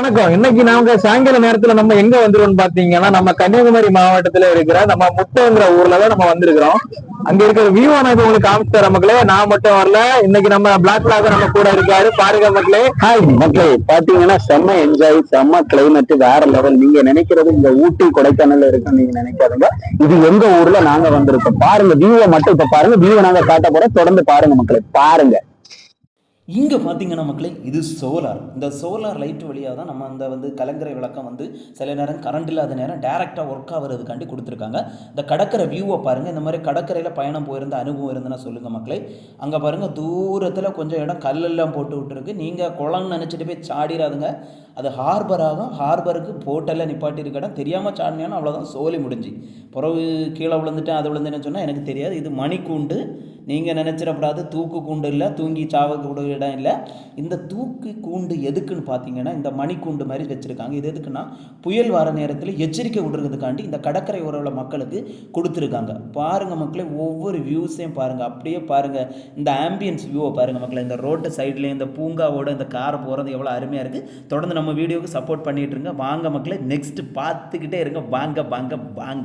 வணக்கம். இன்னைக்கு நாங்க சாயங்கால நேரத்துல நம்ம எங்க வந்துருவோம் பாத்தீங்கன்னா நம்ம கன்னியாகுமரி மாவட்டத்துல இருக்கிற நம்ம முட்டைங்கிற ஊர்ல தான் நம்ம வந்திருக்கிறோம். அங்க இருக்கிற வியூ நான் இப்ப உங்களுக்கு காமிச்சு தர மக்களே. நான் மட்டும் வரல. இன்னைக்கு நம்ம பிளாக் பிளாக் நம்ம கூட இருக்காரு. பாருங்க மக்களே. ஹாய் மக்களே. பாத்தீங்கன்னா செம்ம என்ஜாய் செம்ம கிளைமேட் வேற லெவல் நீங்க நினைக்கிறது இந்த ஊட்டி கொடைக்கானல்ல இருக்குன்னு நீங்க நினைக்காதுங்க. இது எங்க ஊர்ல நாங்க வந்திருக்கோம். பாருங்க வியூவை மட்டும் இப்ப பாருங்க. வியூவை நாங்க காட்ட போறோம். தொடர்ந்து பாருங்க மக்களே. பாருங்க. இங்கே பார்த்தீங்கன்னா மக்களே இது சோலார். இந்த சோலார் லைட் வழியாக தான் நம்ம அந்த வந்து கலங்கரை விளக்கம் வந்து சில நேரம் கரண்ட் இல்லாத நேரம் டேரெக்டாக ஒர்க் ஆகிறதுக்காண்டி கொடுத்துருக்காங்க. இந்த கடற்கரை வியூவை பாருங்கள் இந்த மாதிரி கடற்கரையில் பயணம் போயிருந்த அனுபவம் இருந்ததுன்னா சொல்லுங்கள் மக்களே. அங்கே பாருங்கள் தூரத்தில் கொஞ்சம் இடம் கல்லெல்லாம் போட்டு விட்டுருக்கு. நீங்கள் குளம்னு நினச்சிட்டு போய் சாடிடாதுங்க அது ஹார்பராகும் ஹார்பருக்கு போட்டெல்லாம் நிப்பாட்டியிருக்க இடம். தெரியாமல் சாடினேன்னா அவ்வளோதான் சோலி முடிஞ்சு. பிறகு கீழே விழுந்துட்டேன் அது விழுந்துன்னு சொன்னால் எனக்கு தெரியாது. இது மணிக்கூண்டு. நீங்கள் நினச்சிடக்கூடாது தூக்கு கூண்டு இல்லை தூங்கி சாவக்கூட இடம் இல்லை. இந்த தூக்கு கூண்டு எதுக்குன்னு பார்த்தீங்கன்னா இந்த மணிக்கூண்டு மாதிரி வச்சுருக்காங்க. இது எதுக்குன்னா புயல் வர நேரத்தில் எச்சரிக்கை விடுறதுக்காண்டி இந்த கடற்கரை உறவுல மக்களுக்கு கொடுத்துருக்காங்க. பாருங்கள் மக்களே ஒவ்வொரு வியூஸையும் பாருங்கள் அப்படியே பாருங்கள் இந்த ஆம்பியன்ஸ் வியூவை பாருங்கள் மக்களே. இந்த ரோட்டு சைட்லேயும் இந்த பூங்காவோட இந்த காரை போகிறது எவ்வளோ அருமையாக இருக்குது தொடர்ந்து நம்ம வீடியோவுக்கு சப்போர்ட் பண்ணிகிட்டு இருங்க. வாங்க மக்களே நெக்ஸ்ட் பார்த்துக்கிட்டே இருங்க. வாங்க வாங்க வாங்க.